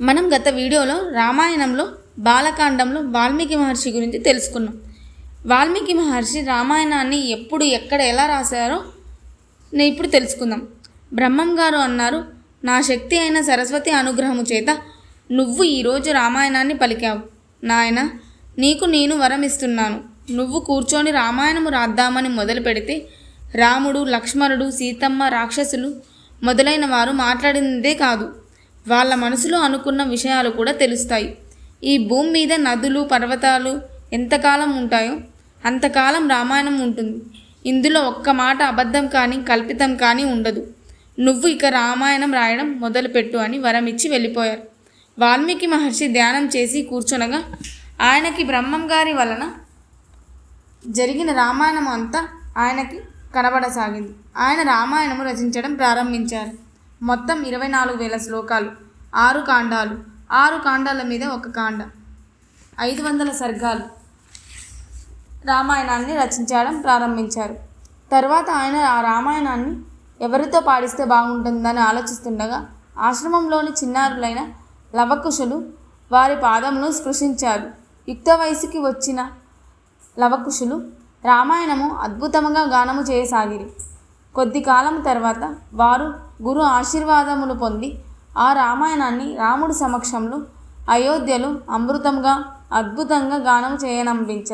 మనం గత వీడియోలో రామాయణంలో బాలకాండంలో వాల్మీకి మహర్షి గురించి తెలుసుకున్నాం. వాల్మీకి మహర్షి రామాయణాన్ని ఎప్పుడు ఎక్కడ ఎలా రాశారో నేను ఇప్పుడు తెలుసుకుందాం. బ్రహ్మం గారు అన్నారు నా శక్తి అయిన సరస్వతి అనుగ్రహము చేత నువ్వు ఈరోజు రామాయణాన్ని పలికావు. నాయన నీకు నేను వరం ఇస్తున్నాను నువ్వు కూర్చొని రామాయణము రాద్దామని మొదలు పెడితే రాముడు లక్ష్మణుడు సీతమ్మ రాక్షసులు మొదలైన వారు మాట్లాడినదే కాదు. వాళ్ళ మనసులో అనుకున్న విషయాలు కూడా తెలుస్తాయి. ఈ భూమి మీద నదులు పర్వతాలు ఎంతకాలం ఉంటాయో అంతకాలం రామాయణం ఉంటుంది. ఇందులో ఒక్క మాట అబద్ధం కానీ కల్పితం కానీ ఉండదు. నువ్వు ఇక రామాయణం రాయడం మొదలుపెట్టు అని వరం ఇచ్చి వెళ్ళిపోయారు. వాల్మీకి మహర్షి ధ్యానం చేసి కూర్చునగా ఆయనకి బ్రహ్మం గారి వలన జరిగిన రామాయణం అంతా ఆయనకి కనబడసాగింది. ఆయన రామాయణము రచించడం ప్రారంభించారు. మొత్తం ఇరవై నాలుగు వేల శ్లోకాలు. ఆరు కాండాలు. ఆరు కాండాల మీద ఒక కాండ. ఐదు వందల సర్గాలు. రామాయణాన్ని రచించడం ప్రారంభించారు. తర్వాత ఆయన ఆ రామాయణాన్ని ఎవరితో పాడిస్తే బాగుంటుందని ఆలోచిస్తుండగా ఆశ్రమంలోని చిన్నారులైన లవకుశులు వారి పాదమును స్పృశించారు. యుక్త వయసుకి వచ్చిన లవకుశులు రామాయణము అద్భుతంగా గానము చేయసాగిరి. కొద్ది కాలం తర్వాత వారు గురు ఆశీర్వాదములు పొంది ఆ రామాయణాన్ని రాముడి సమక్షంలో అయోధ్యలో అమృతంగా అద్భుతంగా గానం చేయనంపించారు